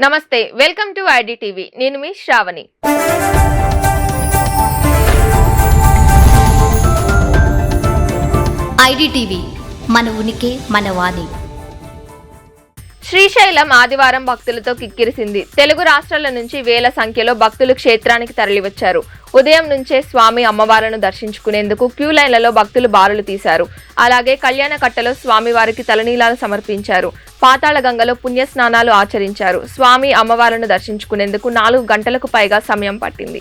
నమస్తే welcome to ID TV నేను మీ శ్రావణి. మన ఉనికి మన వాణి. శ్రీశైలం ఆదివారం భక్తులతో కిక్కిరిసింది. తెలుగు రాష్ట్రాల నుంచి వేల సంఖ్యలో భక్తులు క్షేత్రానికి తరలివచ్చారు. ఉదయం నుంచే స్వామి అమ్మవార్లను దర్శించుకునేందుకు క్యూ లైన్లలో భక్తులు బారులు తీశారు. అలాగే కళ్యాణ కట్టలో స్వామివారికి తలనీలాలు సమర్పించారు. పాతాళగంగలో పుణ్యస్నానాలు పుణ్య స్నానాలు ఆచరించారు. స్వామి అమ్మవార్లను దర్శించుకునేందుకు నాలుగు గంటలకు పైగా సమయం పట్టింది.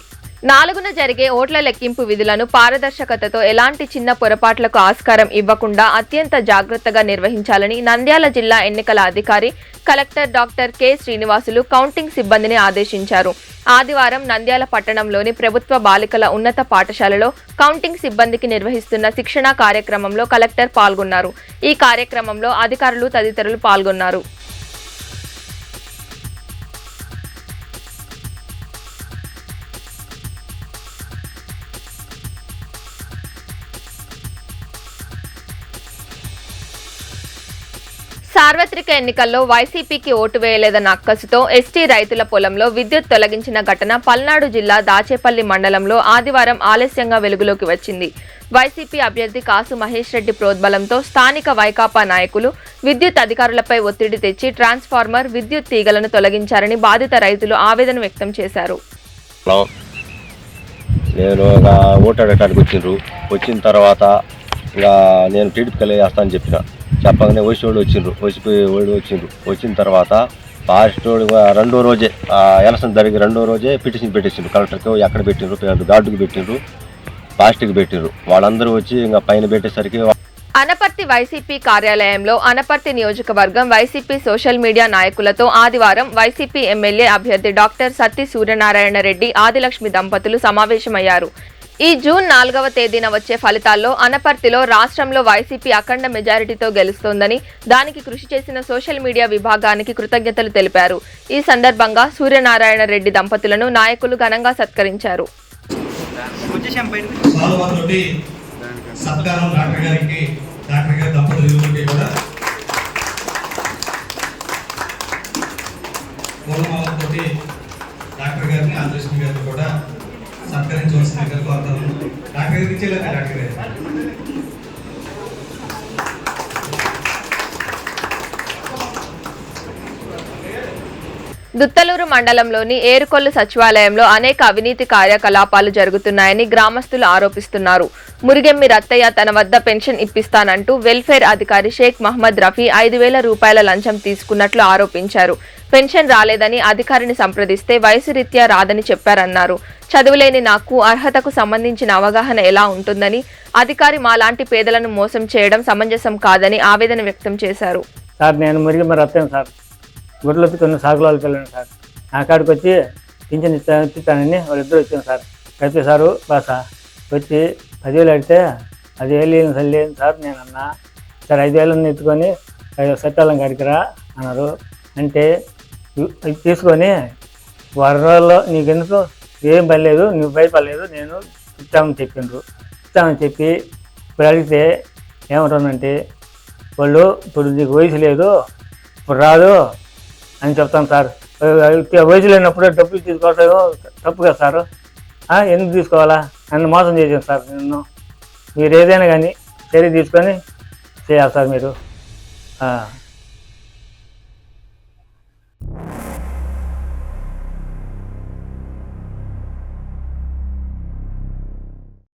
నాలుగున జరిగే ఓట్ల లెక్కింపు విధులను పారదర్శకతతో ఎలాంటి చిన్న పొరపాట్లకు ఆస్కారం ఇవ్వకుండా అత్యంత జాగ్రత్తగా నిర్వహించాలని నంద్యాల జిల్లా ఎన్నికల అధికారి collector doctor K Srinivasulu counting సిబ్బందిని ఆదేశించారు. ఆదివారం నంద్యాల పట్టణంలోని ప్రభుత్వ బాలికల ఉన్నత పాఠశాలలో కౌంటింగ్ సిబ్బందికి నిర్వహిస్తున్న శిక్షణా కార్యక్రమంలో కలెక్టర్ పాల్గొన్నారు. ఈ కార్యక్రమంలో అధికారులు తదితరులు పాల్గొన్నారు. సార్వత్రిక ఎన్నికల్లో వైసీపీకి ఓటు వేయలేదన్న అక్కసుతో ఎస్టీ రైతుల పొలంలో విద్యుత్ తొలగించిన ఘటన పల్నాడు జిల్లా దాచేపల్లి మండలంలో ఆదివారం ఆలస్యంగా వెలుగులోకి వచ్చింది. వైసీపీ అభ్యర్థి కాసు మహేష్ రెడ్డి ప్రోద్బలంతో స్థానిక వైకాపా నాయకులు విద్యుత్ అధికారులపై ఒత్తిడి తెచ్చి ట్రాన్స్ఫార్మర్ విద్యుత్ తీగలను తొలగించారని బాధిత రైతులు ఆవేదన వ్యక్తం చేశారు. నేను వచ్చిండ్రు. వచ్చిన తర్వాత ఇంకా నేను టీడీపీకి వేస్తానని చెప్పిన. చెప్పగానే వచ్చి వాళ్ళు వచ్చిండ్రు. వచ్చిపోయి వాళ్ళు వచ్చిండ్రు. వచ్చిన తర్వాత ఫాస్ట్ రెండో రోజే ఎలక్షన్ జరిగి రెండో రోజే పిటిషన్ పెట్టిండ్రు కలెక్టర్కి ఎక్కడ పెట్టిండ్రు? గార్డుకు పెట్టిండ్రు. ఫాస్ట్కి పెట్టిండ్రు. వాళ్ళందరూ వచ్చి ఇంకా పైన పెట్టేసరికి అనపర్తి వైసీపీ కార్యాలయంలో అనపర్తి నియోజకవర్గం వైసీపీ సోషల్ మీడియా నాయకులతో ఆదివారం వైసీపీ ఎమ్మెల్యే అభ్యర్థి డాక్టర్ సత్తి సూర్యనారాయణ రెడ్డి ఆదిలక్ష్మి దంపతులు సమావేశమయ్యారు. ఈ జూన్ నాలుగవ తేదీన వచ్చే ఫలితాల్లో అనపర్తిలో రాష్ట్రంలో వైసీపీ అఖండ మెజారిటీతో గెలుస్తోందని దానికి కృషి చేసిన సోషల్ మీడియా విభాగానికి కృతజ్ఞతలు తెలిపారు. ఈ సందర్భంగా సూర్యనారాయణ రెడ్డి దంపతులను నాయకులు ఘనంగా సత్కరించారు. డాక్టర్ గారికి డాక్టర్ గారి సత్కరించవలసిందిగా కోరుతాను డాక్టర్ గారికి డాక్టర్ గారు దుత్తలూరు మండలంలోని ఏరుకొల్లు సచివాలయంలో అనేక అవినీతి కార్యకలాపాలు జరుగుతున్నాయని గ్రామస్తులు ఆరోపిస్తున్నారు. మురిగెమ్మి రత్తయ్య తన వద్ద పెన్షన్ ఇప్పిస్తానంటూ వెల్ఫేర్ అధికారి షేక్ మహమ్మద్ రఫీ ఐదు వేల రూపాయల లంచం తీసుకున్నట్లు ఆరోపించారు. పెన్షన్ రాలేదని అధికారిని సంప్రదిస్తే వయసు రీత్యా రాదని చెప్పారన్నారు. చదువులేని నాకు అర్హతకు సంబంధించిన అవగాహన ఎలా ఉంటుందని అధికారి మాలాంటి పేదలను మోసం చేయడం సమంజసం కాదని ఆవేదన వ్యక్తం చేశారు. సార్ నేను మురిగి మరి వస్తాను సార్. గుడ్లొప్పి కొన్ని సాగులాలకు వెళ్ళాను సార్. నా కాడికి వచ్చి పింఛన్ ఇస్తానని వాళ్ళిద్దరు వచ్చాను సార్. అయితే సారు బాస వచ్చి పదివేలు అడిగితే పదివేలు సార్ లేదు సార్ నేను అన్నా సార్ ఐదు వేలు ఎత్తుకొని ఐదు సత్యాలం కాడికి రా అన్నారు. అంటే తీసుకొని వారం రోజుల్లో నీకెందుకు ఏం పర్లేదు నువ్వు భయపడలేదు నేను ఇస్తామని చెప్పిండ్రు. ఇస్తామని చెప్పి ఇప్పుడు అడిగితే ఏమంటుందంటే వాళ్ళు ఇప్పుడు నీకు వయసు లేదు ఇప్పుడు రాదు అని చెప్తాను సార్. వయసు లేనప్పుడు డబ్బులు తీసుకోవటం తప్పు కదా సార్. ఎందుకు తీసుకోవాలా? నన్ను మోసం చేసాను సార్ నిన్ను. మీరు ఏదైనా కానీ చర్య తీసుకొని చేయాలి సార్ మీరు.